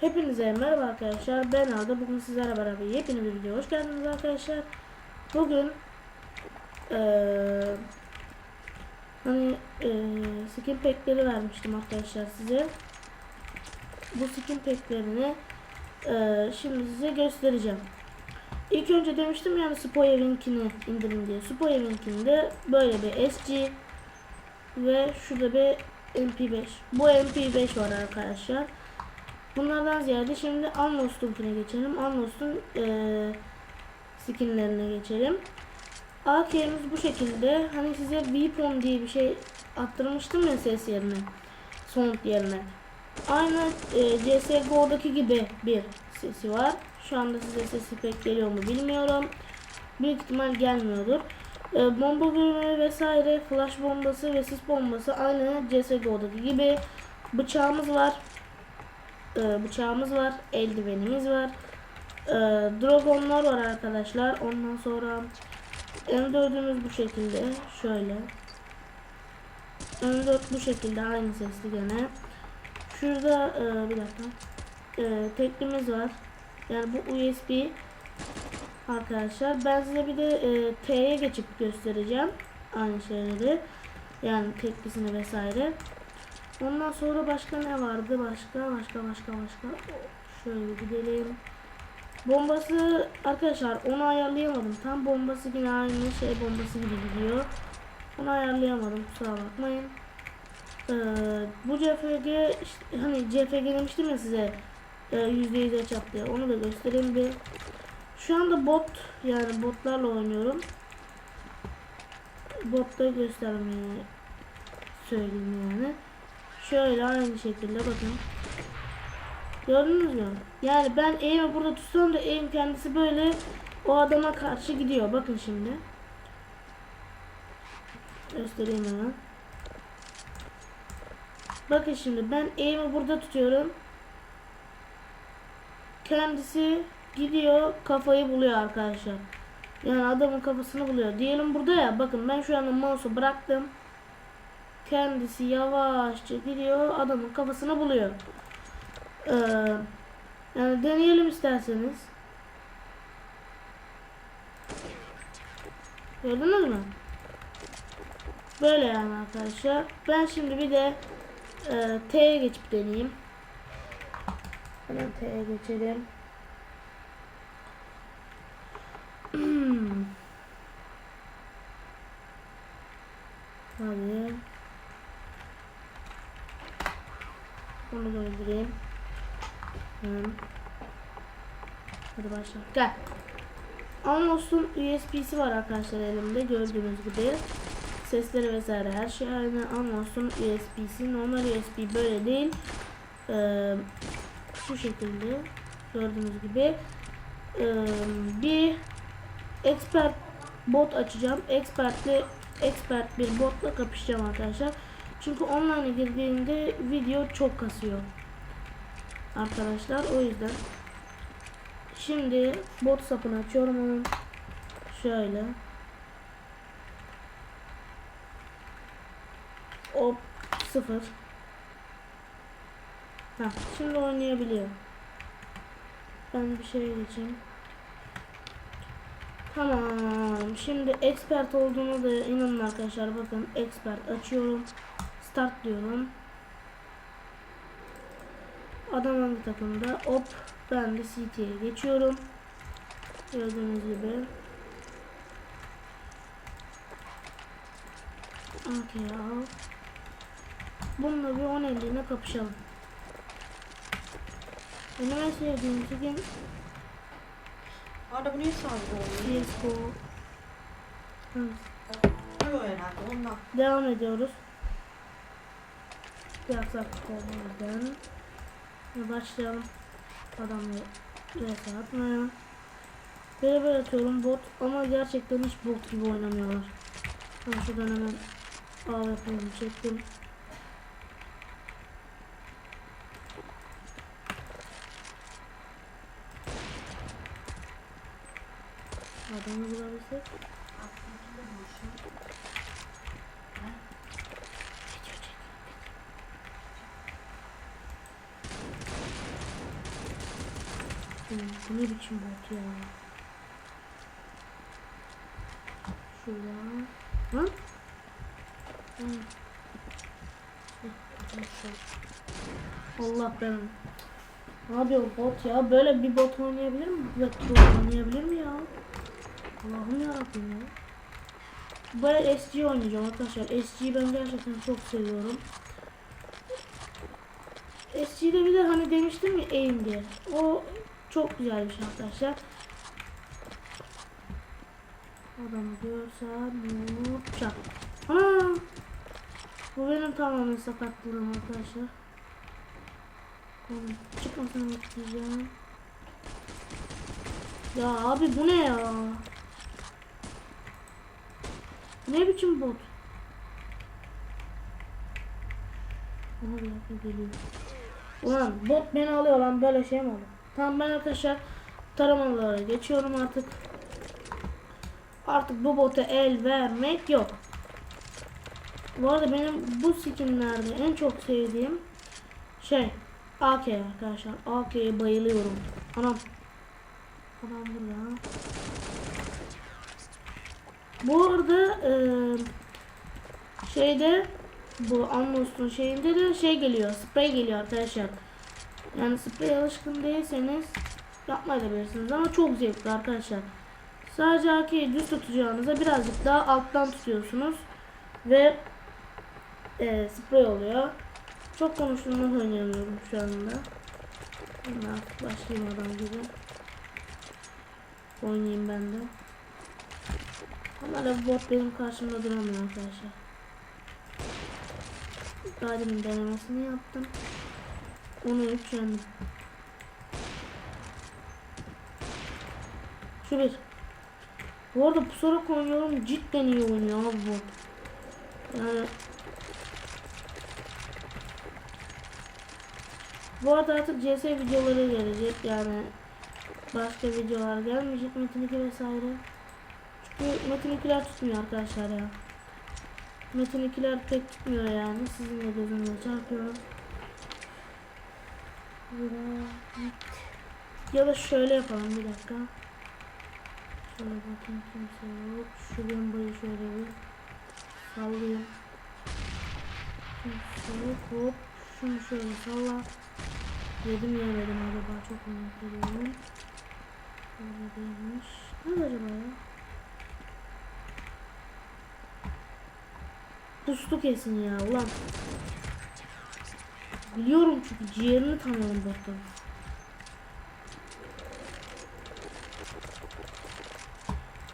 Hepinize merhaba arkadaşlar. Ben Arda. Bugün sizlerle beraber yepyeni bir video. Hoş geldiniz arkadaşlar. Bugün eee hani eee skin pack'leri vermiştim arkadaşlar size. Bu skin pack'lerini eee şimdi size göstereceğim. İlk önce demiştim yani Spoyevink'ini indirin diye. Spoyevink'inde böyle bir SG ve şurada bir MP5. Bu MP5 var arkadaşlar. Bunlardan ziyade şimdi Unlost'unkine geçelim. Unlost'un eee skinlerine geçelim. AK'miz bu şekilde. Hani size Weapon diye bir şey attırmıştım ya ses yerine. Sound yerine. Aynı e, CSGO'daki gibi bir sesi var. Şu anda size sesi pek geliyor mu bilmiyorum. Büyük ihtimal gelmiyordur. E, bomba bölümü vesaire, flash bombası ve sis bombası aynı CSGO'daki gibi. Bıçağımız var. E, bıçağımız var. Eldivenimiz var. E, dragonlar var arkadaşlar. Ondan sonra M4'ümüz bu şekilde. Şöyle. M4 bu şekilde aynı sesli gene. Şurada e, bir dakika. E, teklimiz var. Yani bu USB arkadaşlar. Ben size bir de e, T'ye geçip göstereceğim. Aynı şeyleri. Yani teklisini vesaire. Ondan sonra başka ne vardı? Başka başka başka başka. Şöyle gidelim. Bombası arkadaşlar onu ayarlayamadım. Tam bombası yine aynı şey bombası gibi gidiyor. Onu ayarlayamadım kusura bakmayın. Ee, bu CFG işte, hani CFG demiştim ya size e, %100'e çap diye onu da göstereyim bir. Şu anda bot yani botlarla oynuyorum. Botta göstermeyi söyleyeyim yani. Şöyle aynı şekilde bakın. Gördünüz mü? Yani ben eğimi burada tutsam da eğim kendisi böyle o adama karşı gidiyor. Bakın şimdi. Göstereyim hemen. Bakın şimdi ben eğimi burada tutuyorum. Kendisi gidiyor kafayı buluyor arkadaşlar. Yani adamın kafasını buluyor. Diyelim burada ya bakın ben şu anda mouse'u bıraktım. Kendisi yavaşça gidiyor adamın kafasını buluyor. Ee, yani deneyelim isterseniz. Gördünüz mü? Böyle yani arkadaşlar. Ben şimdi bir de e, T'ye geçip deneyeyim. Hemen T'ye geçelim. Hmm. Hadi. Bunu da öldüreyim. Hmm. Hadi başla. Gel. Anlos'un USB'si var arkadaşlar elimde gördüğünüz gibi. Sesleri vesaire her şey aynı. Anlos'un USB'si normal USB böyle değil. Ee, şu şekilde gördüğünüz gibi. Ee, bir expert bot açacağım. Expertli expert bir botla kapışacağım arkadaşlar. Çünkü online'a girdiğinde video çok kasıyor. Arkadaşlar o yüzden. Şimdi bot sapını açıyorum onun. Şöyle. Hop sıfır. Heh, şimdi oynayabiliyor. Ben bir şey geçeyim. Tamam. Şimdi expert olduğunu da inanın arkadaşlar. Bakın expert açıyorum. Start diyorum. Adam hangi takımda? Hop. Ben de CT'ye geçiyorum. Gördüğünüz gibi. Okey al. Bununla bir 10 50'ine kapışalım. En sevdiğim skin Arda bu niye sabit olmuyor? CSGO. Herhalde ondan. Devam ediyoruz. Bir aksaklık oldu o yüzden. Ve başlayalım. Adamla vs atmaya. Beraber atıyorum bot ama gerçekten hiç bot gibi oynamıyorlar. Ben şuradan hemen AWP'yi çektim. Adamı bulabilsek. Bu ne biçim bot ya? Şuradan. Lan? Hı. Allah ben. Ne yapıyor bot ya? Böyle bir bot oynayabilir mi? Böyle troll oynayabilir mi ya? Allah'ım yarabbim ya. Böyle SG oynayacağım arkadaşlar. SG'yi ben gerçekten çok seviyorum. SG'de bir de hani demiştim ya aim diye. O çok güzel bir şey arkadaşlar. Adamı görsem ne! Bu benim tamamen sakatlığım arkadaşlar. Çıkmasını bekleyeceğim. Ya abi bu ne ya? Ne biçim bot? Aha bir geliyor. Ulan bot beni alıyor lan böyle şey mi olur? Tamam ben arkadaşlar taramalara geçiyorum artık. Artık bu bota el vermek yok. Bu arada benim bu skinlerde en çok sevdiğim şey AK arkadaşlar. AK'ye bayılıyorum. Anam. Adam burada. Bu arada eee şeyde bu Amos'un şeyinde de şey geliyor. Sprey geliyor arkadaşlar. Yani sprey alışkın değilseniz yapmayabilirsiniz ama çok zevkli arkadaşlar. Sadece AK'yi düz tutacağınıza birazcık daha alttan tutuyorsunuz ve e, sprey oluyor. Çok konuştuğumda oynayamıyorum şu anda. Ben artık başlayayım adam gibi. Oynayayım ben de. Ama da bot benim karşımda duramıyor arkadaşlar. Daha denemesini yaptım. Onu yendim. Şu bir. Bu arada pusarak oynuyorum. Cidden iyi oynuyor abi bot. Yani Bu arada artık CS videoları gelecek yani başka videolar gelmeyecek Metin 2 vesaire. Çünkü Metin 2'ler tutmuyor arkadaşlar ya. Metin 2'ler pek tutmuyor yani sizin de gözünüze çarpıyor. Ya da şöyle yapalım bir dakika. Şöyle bakayım kimse yok. Şu bombayı şöyle bir sallayayım. Kimse yok. Hop. Şunu şöyle salla. Yedim yemedim acaba çok merak ediyorum. Böyle değilmiş. Ne acaba ya? Pustu kesin ya ulan. Biliyorum çünkü ciğerini tanıyorum bottan.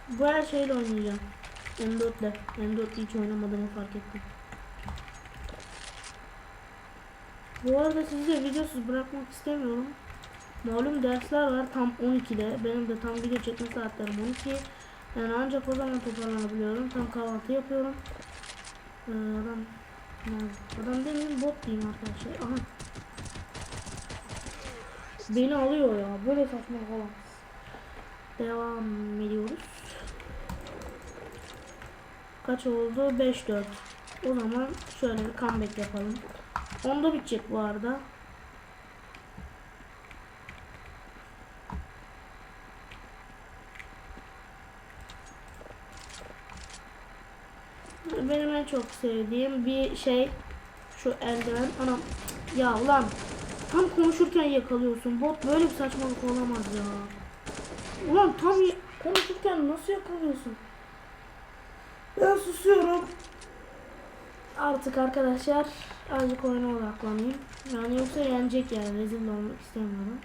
Bu her şeyle oynayacağım. M4'le. M4'le hiç oynamadığımı fark ettim. Bu arada sizi de videosuz bırakmak istemiyorum. Malum dersler var tam 12'de. Benim de tam video çekme saatlerim 12. Yani ancak o zaman toparlanabiliyorum. Tam kahvaltı yapıyorum. Ee, adam Adam demeyeyim bot diyeyim arkadaşlar. Aha. Beni alıyor ya. Böyle saçmalık olamaz. Devam ediyoruz. Kaç oldu? 5-4. O zaman şöyle bir comeback yapalım. Onda bitecek bu arada. Benim en çok sevdiğim bir şey şu eldiven. Anam ya ulan tam konuşurken yakalıyorsun. Bot böyle bir saçmalık olamaz ya. Ulan tam konuşurken nasıl yakalıyorsun? Ben susuyorum. Artık arkadaşlar azıcık oyuna odaklanayım. Yani yoksa yenecek yani rezil olmak istemiyorum.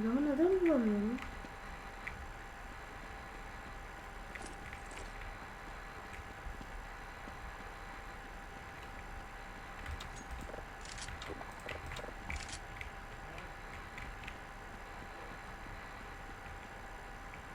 Adamı neden bulamıyorum?